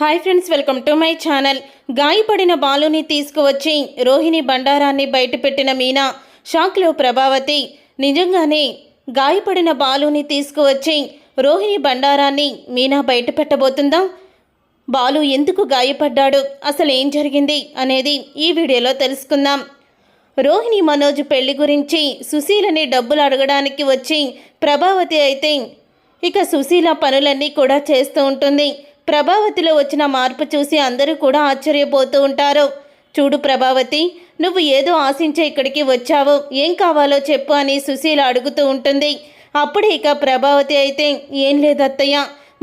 Hi friends welcome to my channel. గాయపడిన బాలుని తీసుకువచ్చి రోహిణి బండారాన్ని బయటపెట్టిన మీనా షాక్లో ప్రభావతి. నిజంగానే గాయపడిన బాలుని తీసుకువచ్చి రోహిణి బండారాన్ని మీనా బయటపెట్టబోతుందా? బాలు ఎందుకు గాయపడ్డాడు? అసలు ఏం జరిగింది? అనేది ఈ వీడియోలో తెలుసుకుందాం. రోహిణి మనోజ్ పెళ్ళి గురించి సుశీలని డబ్బులు అడగడానికి వచ్చి ప్రభావతి అయితే ఇక సుశీల పనులన్నీ కూడా చేస్తూ ఉంటుంది. ప్రభావతిలో వచ్చిన మార్పు చూసి అందరూ కూడా ఆశ్చర్యపోతూ ఉంటారు. చూడు ప్రభావతి నువ్వు ఏదో ఆశించే ఇక్కడికి వచ్చావు. ఏం కావాలో చెప్పు అని సుశీల అడుగుతూ ఉంటుంది. అప్పుడే ఇక ప్రభావతి అయితే ఏం లేదత్తయ్య.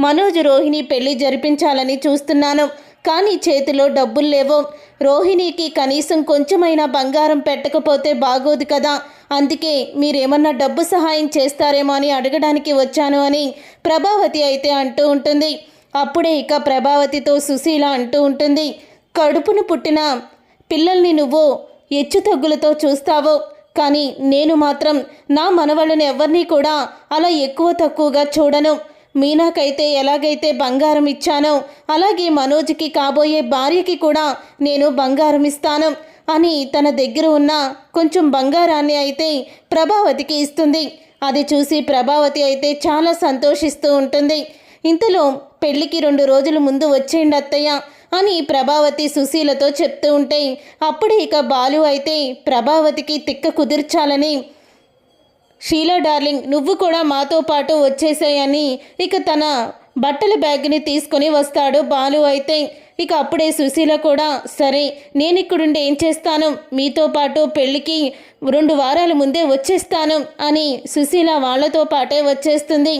మనోజ్ రోహిణి పెళ్ళి జరిపించాలని చూస్తున్నాను. కానీ చేతిలో డబ్బులు లేవు. రోహిణికి కనీసం కొంచెమైనా బంగారం పెట్టకపోతే బాగోదు కదా. అందుకే మీరేమన్నా డబ్బు సహాయం చేస్తారేమో అని అడగడానికి వచ్చాను అని ప్రభావతి అయితే అంటూ ఉంటుంది. అప్పుడే ఇక ప్రభావతితో సుశీల అంటూ ఉంటుంది కడుపును పుట్టిన పిల్లల్ని నువ్వు ఎచ్చు తగ్గులతో చూస్తావో. కానీ నేను మాత్రం నా మనవళ్ళని ఎవరిని కూడా అలా ఎక్కువ తక్కువగా చూడను. మీనాకైతే ఎలాగైతే బంగారం ఇచ్చానో అలాగే మనోజ్కి కాబోయే భార్యకి కూడా నేను బంగారం ఇస్తాను అని తన దగ్గర ఉన్న కొంచెం బంగారాన్ని అయితే ప్రభావతికి ఇస్తుంది. అది చూసి ప్రభావతి అయితే చాలా సంతోషిస్తూ ఉంటుంది. ఇంతలో పెళ్ళికి రెండు రోజుల ముందు వచ్చేయండి అత్తయ్య అని ప్రభావతి సుశీలతో చెప్తూ ఉంటే అప్పుడే ఇక బాలు అయితే ప్రభావతికి తిక్క కుదిర్చాలని షీలా డార్లింగ్ నువ్వు కూడా మాతో పాటు వచ్చేసాయని ఇక తన బట్టల బ్యాగ్ని తీసుకొని వస్తాడు బాలు అయితే. ఇక అప్పుడే సుశీల కూడా సరే నేను ఇక్కడుండి ఏం చేస్తాను? మీతో పాటు పెళ్ళికి రెండు వారాల ముందే వచ్చేస్తాను అని సుశీల వాళ్ళతో పాటే వచ్చేస్తుంది.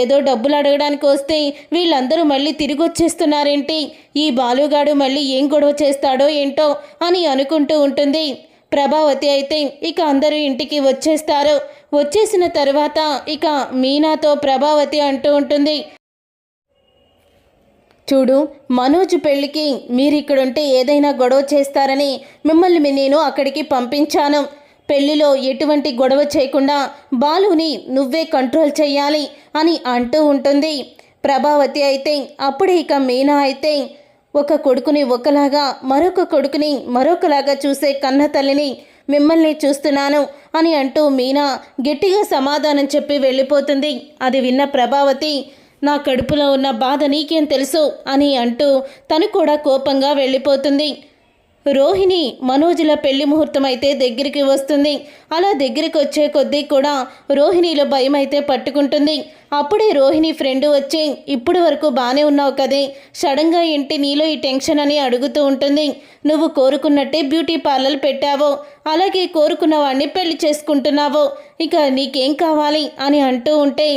ఏదో డబ్బులు అడగడానికి వస్తే వీళ్ళందరూ మళ్ళీ తిరిగి వచ్చేస్తున్నారేంటి? ఈ బాలుగాడు మళ్ళీ ఏం గొడవ చేస్తాడో ఏంటో అని అనుకుంటూ ఉంటుంది. ప్రభావతి అయితే ఇక అందరూ ఇంటికి వచ్చేస్తారు. వచ్చేసిన తర్వాత ఇక మీనాతో ప్రభావతి అంటూ ఉంటుంది. చూడు మనోజ్ పెళ్ళికి మీరు ఇక్కడుంటే ఏదైనా గొడవ చేస్తారని మిమ్మల్ని నేను అక్కడికి పంపించాను. పెళ్ళిలో ఎటువంటి గొడవ చేయకుండా బాలుని నువ్వే కంట్రోల్ చేయాలి అని అంటూ ఉంటుంది. ప్రభావతి అయితే అప్పుడే ఇక మీనా అయితే ఒక కొడుకుని ఒకలాగా మరొక కొడుకుని మరొకలాగా చూసే కన్న తల్లిని మిమ్మల్ని చూస్తున్నాను అని అంటూ మీనా గట్టిగా సమాధానం చెప్పి వెళ్ళిపోతుంది. అది విన్న ప్రభావతి నా కడుపులో ఉన్న బాధ నీకేం తెలుసు అని అంటూ తను కూడా కోపంగా వెళ్ళిపోతుంది. రోహిణి మనోజుల పెళ్ళి ముహూర్తం అయితే దగ్గరికి వస్తుంది. అలా దగ్గరికి వచ్చే కొద్దీ కూడా రోహిణిలో భయం అయితే పట్టుకుంటుంది. అప్పుడే రోహిణి ఫ్రెండ్ వచ్చి ఇప్పటి వరకు బాగానే ఉన్నావు కదే. సడన్గా ఏంటి నీలో ఈ టెన్షన్ అని అడుగుతూ ఉంటుంది. నువ్వు కోరుకున్నట్టే బ్యూటీ పార్లర్ పెట్టావో. అలాగే కోరుకున్న వాడిని పెళ్ళి చేసుకుంటున్నావో. ఇక నీకేం కావాలి అని అంటూ ఉంటే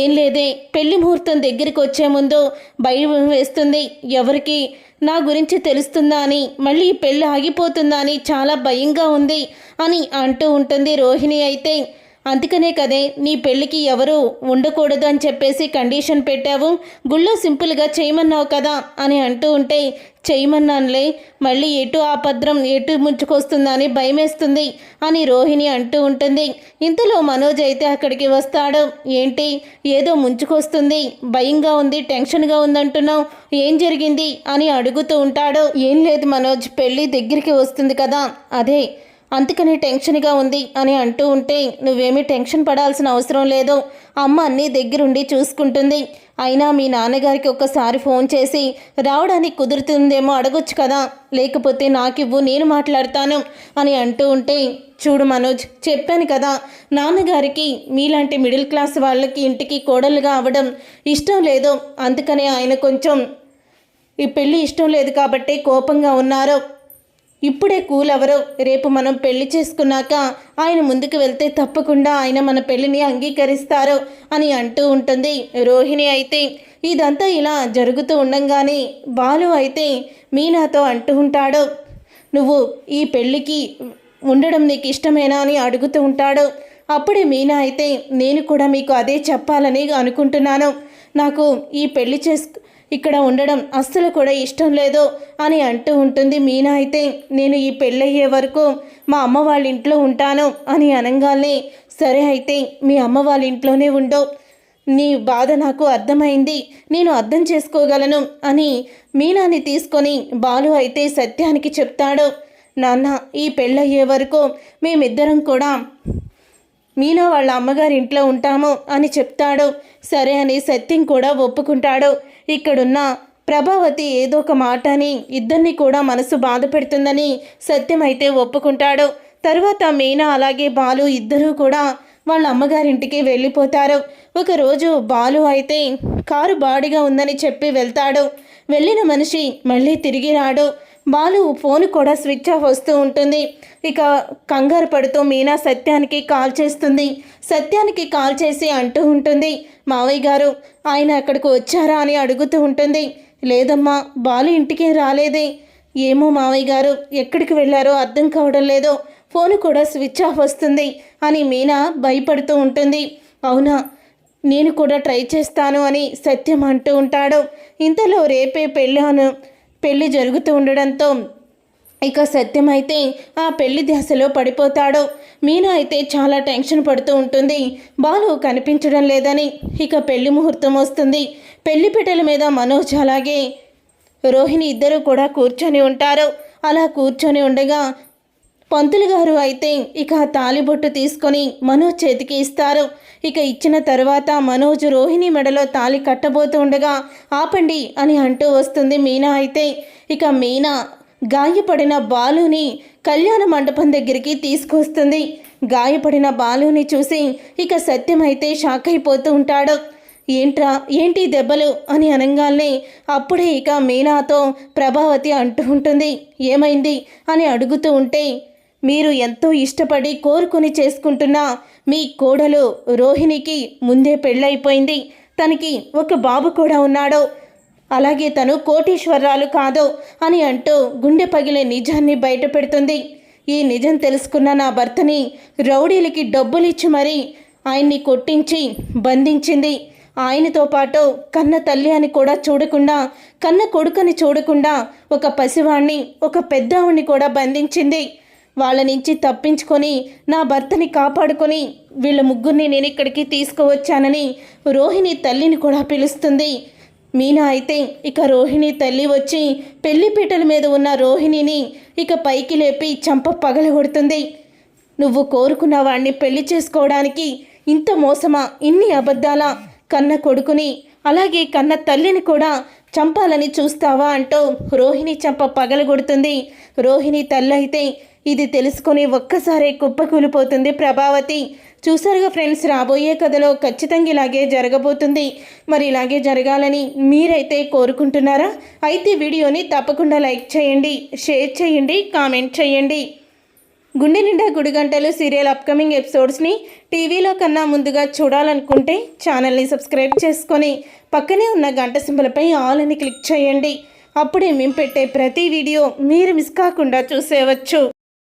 ఏం లేదే పెళ్ళి ముహూర్తం దగ్గరికి వచ్చే ముందు భయం వేస్తుంది. ఎవరికి? నా గురించి తెలుస్తుందా అని మళ్ళీ పెళ్ళి ఆగిపోతుందా అని చాలా భయంగా ఉంది అని అంటూ ఉంటుంది రోహిణి అయితే. అందుకనే కదే నీ పెళ్ళికి ఎవరు ఉండకూడదు అని చెప్పేసి కండిషన్ పెట్టావు. గుళ్ళో సింపుల్గా చేయమన్నావు కదా అని అంటూ ఉంటే చేయమన్నానులే మళ్ళీ ఎటు ఆపద్రం ఎటు ముంచుకొస్తుందా అని భయమేస్తుంది అని రోహిణి అంటూ ఉంటుంది. ఇంతలో మనోజ్ అయితే అక్కడికి వస్తాడు. ఏంటి? ఏదో ముంచుకొస్తుంది. భయంగా ఉంది టెన్షన్గా ఉందంటున్నావు. ఏం జరిగింది? అని అడుగుతూ ఉంటాడు. ఏం లేదు మనోజ్ పెళ్ళి దగ్గరికి వస్తుంది కదా. అదే అందుకని టెన్షన్గా ఉంది అని అంటూ ఉంటే నువ్వేమీ టెన్షన్ పడాల్సిన అవసరం లేదు. అమ్మ అన్నీ దగ్గరుండి చూసుకుంటుంది. అయినా మీ నాన్నగారికి ఒక్కసారి ఫోన్ చేసి రావడానికి కుదురుతుందేమో అడగొచ్చు కదా. లేకపోతే నాకివ్వు నేను మాట్లాడతాను అని అంటూ ఉంటే చూడు మనోజ్ చెప్పాను కదా. నాన్నగారికి మీలాంటి మిడిల్ క్లాస్ వాళ్ళకి ఇంటికి కోడలుగా అవ్వడం ఇష్టం లేదు. అందుకనే ఆయన కొంచెం ఈ పెళ్ళి ఇష్టం లేదు కాబట్టి కోపంగా ఉన్నారు ఇప్పుడే కూల్ ఎవరు రేపు మనం పెళ్ళి చేసుకున్నాక ఆయన ముందుకు వెళ్తే తప్పకుండా ఆయన మన పెళ్ళిని అంగీకరిస్తారు అని అంటూ ఉంటుంది రోహిణి అయితే. ఇదంతా ఇలా జరుగుతూ ఉండంగానే బాలు అయితే మీనాతో అంటూ ఉంటాడు. నువ్వు ఈ పెళ్ళికి ఉండడం నీకు ఇష్టమేనా అని అడుగుతూ ఉంటాడు. అప్పుడే మీనా అయితే నేను కూడా మీకు అదే చెప్పాలని అనుకుంటున్నాను. నాకు ఈ పెళ్ళి చేసుకు ఇక్కడ ఉండడం అస్సలు కూడా ఇష్టం లేదు అని అంటూ ఉంటుంది మీనా అయితే నేను ఈ పెళ్ళయ్యే వరకు మా అమ్మ వాళ్ళ ఇంట్లో ఉంటాను అని అనగానే సరే అయితే మీ అమ్మ వాళ్ళ ఇంట్లోనే ఉండు. నీ బాధ నాకు అర్థమైంది. నేను అర్థం చేసుకోగలను అని మీనాని తీసుకొని బాలు అయితే సత్యానికి చెప్తాడు. నాన్న ఈ పెళ్ళయ్యే వరకు మేమిద్దరం కూడా మీనా వాళ్ళ అమ్మగారి ఇంట్లో ఉంటాము అని చెప్తాడు. సరే అని సత్యం కూడా ఒప్పుకుంటాడు. ఇక్కడున్న ప్రభావతి ఏదో ఒక మాట అని ఇద్దరిని కూడా మనసు బాధ పెడుతుందని సత్యం అయితే ఒప్పుకుంటాడు. తర్వాత మీనా అలాగే బాలు ఇద్దరూ కూడా వాళ్ళ అమ్మగారింటికి వెళ్ళిపోతారు. ఒకరోజు బాలు అయితే కారు బాడిగా ఉందని చెప్పి వెళ్తాడు. వెళ్ళిన మనిషి మళ్ళీ తిరిగి రాడు. బాలు ఫోన్ కూడా స్విచ్ ఆఫ్ వస్తూ ఉంటుంది. ఇక కంగారు పడుతూ మీనా సత్యానికి కాల్ చేస్తుంది. సత్యానికి కాల్ చేసి అంటూ ఉంటుంది మావయ్య గారు ఆయన అక్కడికి వచ్చారా? అని అడుగుతూ ఉంటుంది. లేదమ్మా బాలు ఇంటికి రాలేదే. ఏమో మావయ్య గారు ఎక్కడికి వెళ్ళారో అర్థం కావడం లేదు. ఫోన్ కూడా స్విచ్ ఆఫ్ వస్తుంది అని మీనా భయపడుతూ ఉంటుంది. అవునా నేను కూడా ట్రై చేస్తాను అని సత్యం అంటూ ఉంటాడు. ఇంతలో రేపే పెళ్ళాను. పెళ్ళి జరుగుతూ ఉండడంతో ఇక సత్యం అయితే ఆ పెళ్ళి ధ్యాసలో పడిపోతాడు. మీనా అయితే చాలా టెన్షన్ పడుతూ ఉంటుంది. బాలు కనిపించడం లేదని ఇక పెళ్ళి ముహూర్తం వస్తుంది. పెళ్ళి పీటల మీద మనోజ్ అలాగే రోహిణి ఇద్దరు కూడా కూర్చొని ఉంటారు. అలా కూర్చొని ఉండగా పంతులు గారు అయితే ఇక తాలిబొట్టు తీసుకొని మనోజ్ చేతికి ఇస్తారు. ఇక ఇచ్చిన తర్వాత మనోజ్ రోహిణి మెడలో తాలి కట్టబోతూ ఉండగా ఆపండి అని అంటూ వస్తుంది మీనా అయితే. ఇక మీనా గాయపడిన బాలుని కళ్యాణ మండపం దగ్గరికి తీసుకొస్తుంది. గాయపడిన బాలుని చూసి ఇక సత్యం అయితే షాక్ అయిపోతూ ఉంటాడు. ఏంట్రా ఏంటి దెబ్బలు? అని అనగానే అప్పుడే ఇక మీనాతో ప్రభావతి అంటూ ఉంటుంది. ఏమైంది? అని అడుగుతూ ఉంటే మీరు ఎంతో ఇష్టపడి కోరుకుని చేసుకుంటున్న మీ కోడలు రోహిణికి ముందే పెళ్ళైపోయింది. తనకి ఒక బాబు కూడా ఉన్నాడు. అలాగే తను కోటీశ్వరరాలు కాదు అని అంటూ గుండె పగిలే నిజాన్ని బయటపెడుతుంది. ఈ నిజం తెలుసుకున్న నా భర్తని రౌడీలకి డబ్బులు ఇచ్చి మరీ ఆయన్ని కొట్టించి బంధించింది. ఆయనతో పాటు కన్న తల్లి అని కూడా చూడకుండా కన్న కొడుకని చూడకుండా ఒక పసివాణ్ణి ఒక పెద్దవాణ్ణి కూడా బంధించింది. వాళ్ళ నుంచి తప్పించుకొని నా భర్తని కాపాడుకొని వీళ్ళ ముగ్గురిని నేను ఇక్కడికి తీసుకువచ్చానని రోహిణి తల్లిని కూడా పిలుస్తుంది. మీనా అయితే ఇక రోహిణి తల్లి వచ్చి పెళ్ళిపీటల మీద ఉన్న రోహిణిని ఇక పైకి లేపి చంప పగలగొడుతుంది. నువ్వు కోరుకున్న వాణ్ణి పెళ్ళి చేసుకోవడానికి ఇంత మోసమా ఇన్ని అబద్ధాలా? కన్న కొడుకుని అలాగే కన్న తల్లిని కూడా చంపాలని చూస్తావా అంటూ రోహిణి చంప పగలగొడుతుంది. రోహిణి తల్లి అయితే ఇది తెలుసుకొని ఒక్కసారే కుప్పకూలిపోతుంది ప్రభావతి. చూసారుగా ఫ్రెండ్స్ రాబోయే కథలో ఖచ్చితంగా ఇలాగే జరగబోతుంది. మరి ఇలాగే జరగాలని మీరైతే కోరుకుంటున్నారా? అయితే వీడియోని తప్పకుండా లైక్ చేయండి షేర్ చేయండి కామెంట్ చేయండి. గుండె నిండా గుడిగంటలు సీరియల్ అప్కమింగ్ ఎపిసోడ్స్ని టీవీలో కన్నా ముందుగా చూడాలనుకుంటే ఛానల్ని సబ్స్క్రైబ్ చేసుకొని పక్కనే ఉన్న గంట సింబలపై ఆల్ అని క్లిక్ చేయండి. అప్పుడే మేము పెట్టే ప్రతి వీడియో మీరు మిస్ కాకుండా చూసేవచ్చు.